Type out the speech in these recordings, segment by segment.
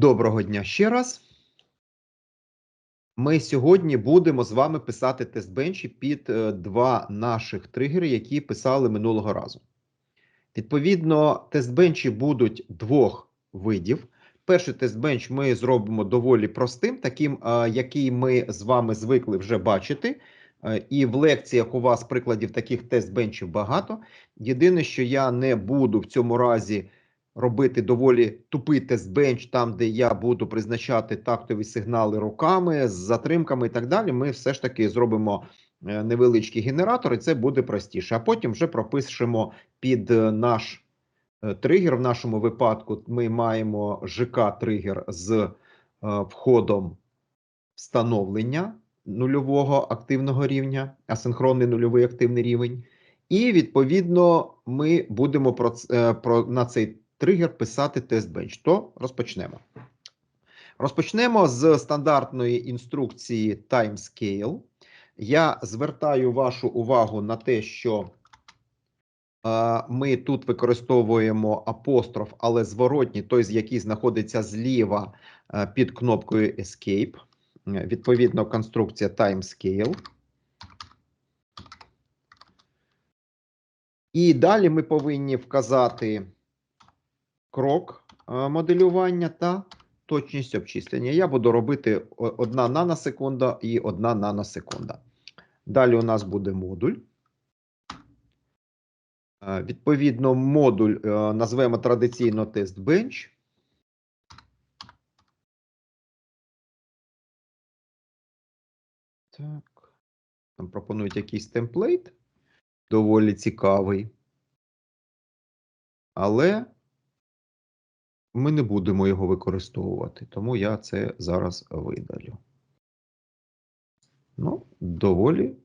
Доброго дня ще раз. Ми сьогодні будемо з вами писати тест-бенчі під е, два наших тригери, які писали минулого разу. Відповідно, тест-бенчі будуть двох видів. Перший тест-бенч ми зробимо доволі простим, таким, е, який ми з вами звикли вже бачити. Е, І в лекціях у вас прикладів таких тест-бенчів багато. Єдине, що я не буду в цьому разі робити доволі тупий тест-бенч, там, де я буду призначати тактові сигнали руками з затримками і так далі. Ми все ж таки зробимо е, невеличкий генератор, і це буде простіше. А потім вже пропишемо під е, наш е, тригер. В нашому випадку ми маємо ЖК-тригер з входом встановлення нульового активного рівня, асинхронний нульовий активний рівень. І відповідно ми будемо про, про на цей тригер писати тест-бенч. То розпочнемо. Розпочнемо з стандартної інструкції timescale. Я звертаю вашу увагу на те, що е, ми тут використовуємо апостроф, але зворотній, той, який знаходиться зліва е, під кнопкою Escape. Відповідно, конструкція timescale. І далі ми повинні вказати крок е, моделювання та точність обчислення. Я буду робити о- одна наносекунда і одна наносекунда. Далі у нас буде модуль. Е, Відповідно, модуль е, назвемо традиційно тест bench. Так. Там пропонують якийсь темплейт. Доволі цікавий. Але ми не будемо його використовувати, тому я це зараз видалю. Ну, доволі,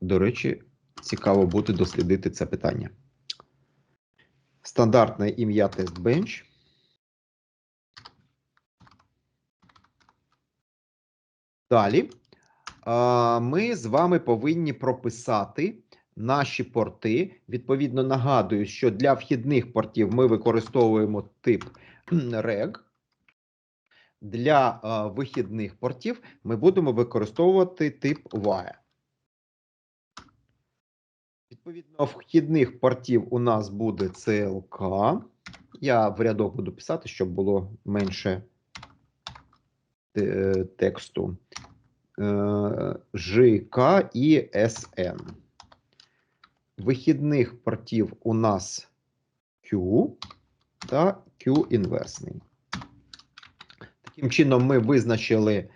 до речі, цікаво буде дослідити це питання. Стандартне ім'я TestBench. Далі ми з вами повинні прописати наші порти. Відповідно, нагадую, що для вхідних портів ми використовуємо тип reg. Для вихідних портів ми будемо використовувати тип wire. Відповідно, вхідних портів у нас буде CLK. Я в рядок буду писати, щоб було менше е, тексту. Е, ЖК і СН. Вихідних портів у нас Q та Q інверсний. Таким чином, ми визначили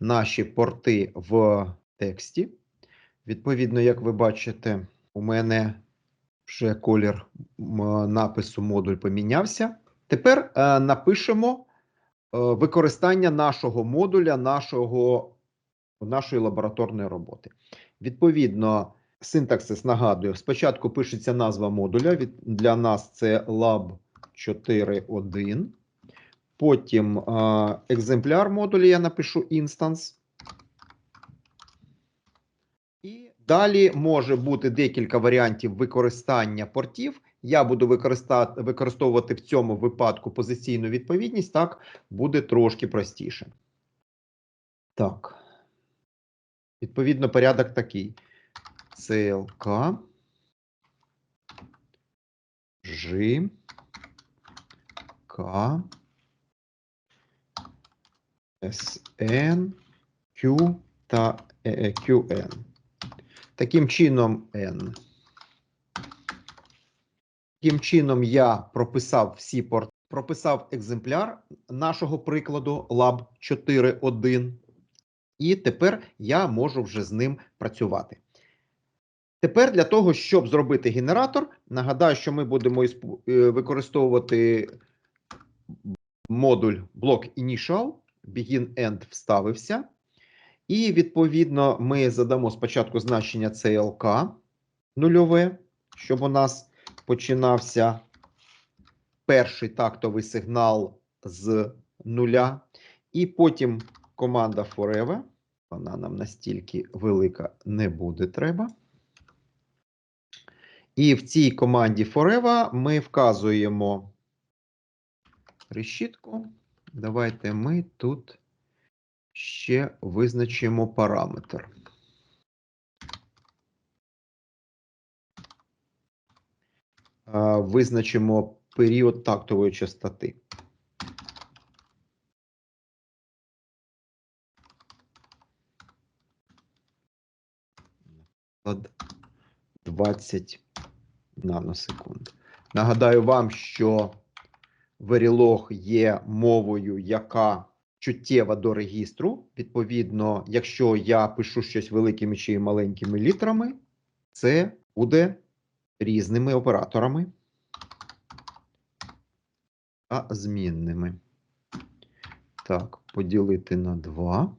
наші порти в тексті. Відповідно, як ви бачите, у мене вже колір напису модуль помінявся. Тепер е, напишемо е, використання нашого модуля, нашого, нашої лабораторної роботи. Відповідно, синтаксис нагадую: спочатку пишеться назва модуля. Від, для нас це lab 4.1. Потім е, екземпляр модуля я напишу instance. І далі може бути декілька варіантів використання портів. Я буду використовувати в цьому випадку позиційну відповідність, так буде трошки простіше. Так. Відповідно, порядок такий: CLK, G, K, SN, Q та е, е, QN. Таким чином, N. Таким чином, я прописав всі порти, прописав екземпляр нашого прикладу Lab 4.1. І тепер я можу вже з ним працювати. Тепер для того, щоб зробити генератор, нагадаю, що ми будемо е, використовувати модуль блок initial, begin end вставився. І відповідно ми задамо спочатку значення CLK нульове, щоб у нас починався перший тактовий сигнал з нуля. І потім команда forever. Вона нам настільки велика не буде треба. І в цій команді forever ми вказуємо решітку давайте ми тут ще визначимо параметр. Визначимо період тактової частоти. Наприклад, 20 наносекунд. Нагадаю вам, що Verilog є мовою, яка чуттєва до регістру. Відповідно, якщо я пишу щось великими чи маленькими літерами, це буде різними операторами та змінними. Так, поділити на 2.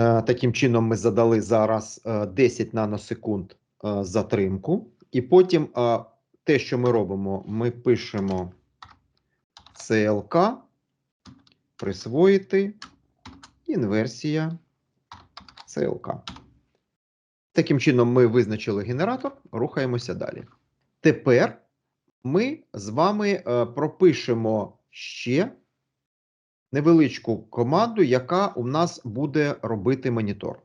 Е, Таким чином, ми задали зараз е, 10 наносекунд е, затримку. І потім е, те, що ми робимо, ми пишемо CLK, присвоїти, інверсія CLK. Таким чином, ми визначили генератор, рухаємося далі. Тепер ми з вами е, пропишемо ще невеличку команду, яка у нас буде робити монітор.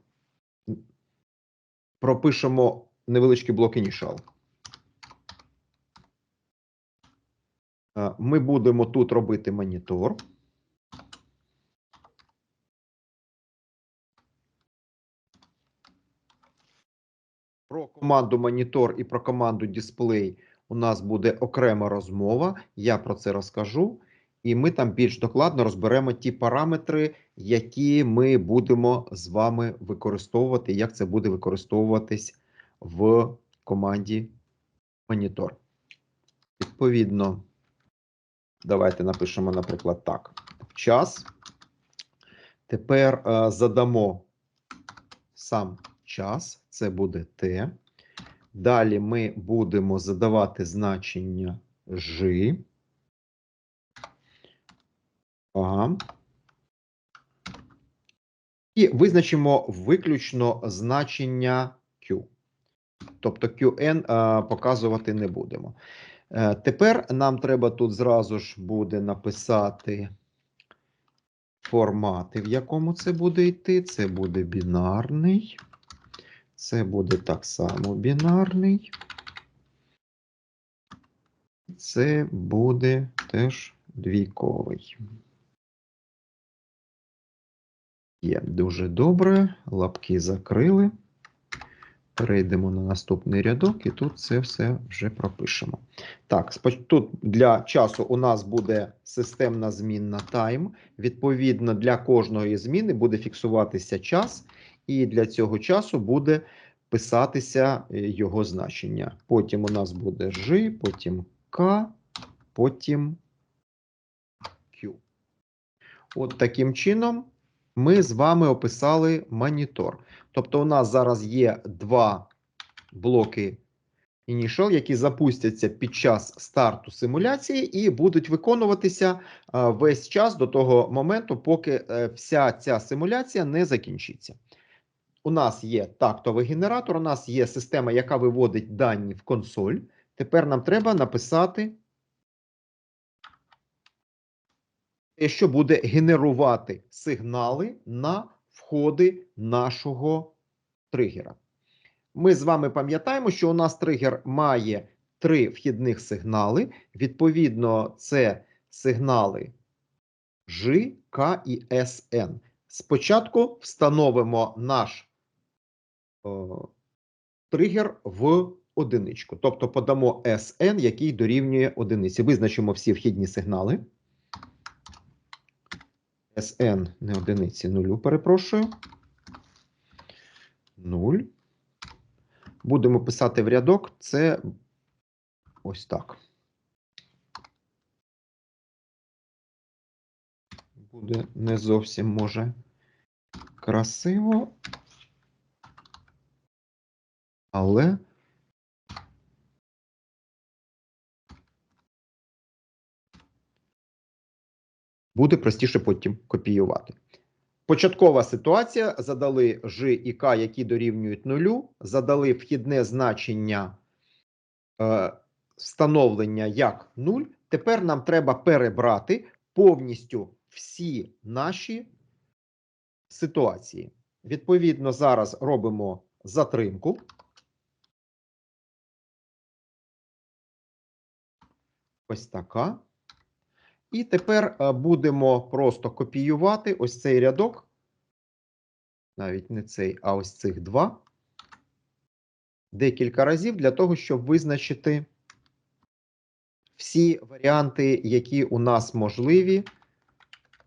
Пропишемо невеличкий блок initial. Е, Ми будемо тут робити монітор. Про команду монітор і про команду дисплей у нас буде окрема розмова. Я про це розкажу. І ми там більш докладно розберемо ті параметри, які ми будемо з вами використовувати, як це буде використовуватись в команді монітор. Відповідно, давайте напишемо, наприклад, так: час. Тепер е, задамо сам час, це буде T. Далі ми будемо задавати значення G. Ага. І визначимо виключно значення. Тобто QN а, показувати не будемо. Е, тепер нам треба тут зразу ж буде написати формати, в якому це буде йти. Це буде бінарний. Це буде так само бінарний. Це буде теж двійковий. Є дуже добре. Лапки закрили. Перейдемо на наступний рядок, і тут це все вже пропишемо. Так, тут для часу у нас буде системна змінна time. Відповідно, для кожної зміни буде фіксуватися час, і для цього часу буде писатися е, його значення. Потім у нас буде G, потім K, потім Q. От таким чином ми з вами описали монітор. Тобто, у нас зараз є два блоки Initial, які запустяться під час старту симуляції і будуть виконуватися весь час до того моменту, поки е, вся ця симуляція не закінчиться. У нас є тактовий генератор, у нас є система, яка виводить дані в консоль. Тепер нам треба написати що буде генерувати сигнали на входи нашого тригера. Ми з вами пам'ятаємо, що у нас тригер має три вхідних сигнали. Відповідно, це сигнали G, K і SN. Спочатку встановимо наш о, тригер в одиничку. Тобто подамо SN, який дорівнює одиниці. Визначимо всі вхідні сигнали. SN не одиниці, нулю, перепрошую. 0. Будемо писати в рядок. Це ось так. Буде не зовсім може красиво. Але буде простіше потім копіювати. Початкова ситуація. Задали G і K, які дорівнюють нулю, задали вхідне значення е, встановлення як 0. Тепер нам треба перебрати повністю всі наші ситуації. Відповідно, зараз робимо затримку. Ось така. І тепер е, будемо просто копіювати ось цей рядок. Навіть не цей, а ось цих два. Декілька разів для того, щоб визначити всі варіанти, які у нас можливі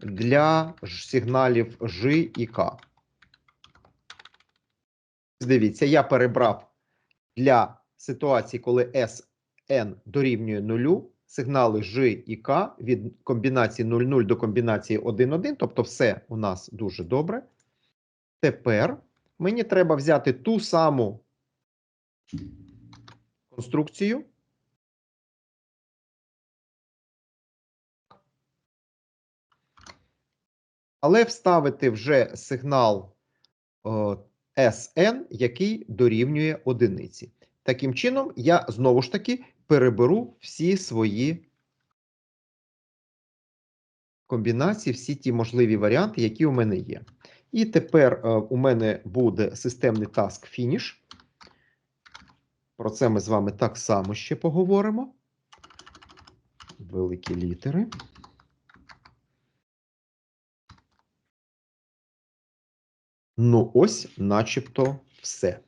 для сигналів Ж і К. Дивіться, я перебрав для ситуації, коли SN дорівнює нулю, сигнали Ж і К від комбінації 0,0 до комбінації 1,1, тобто все у нас дуже добре. Тепер мені треба взяти ту саму конструкцію. Але вставити вже сигнал е, SN, який дорівнює одиниці. Таким чином, я знову ж таки переберу всі свої комбінації, всі ті можливі варіанти, які у мене є. І тепер е, у мене буде системний task finish. Про це ми з вами так само ще поговоримо. Великі літери. Ну, ось, начебто, все.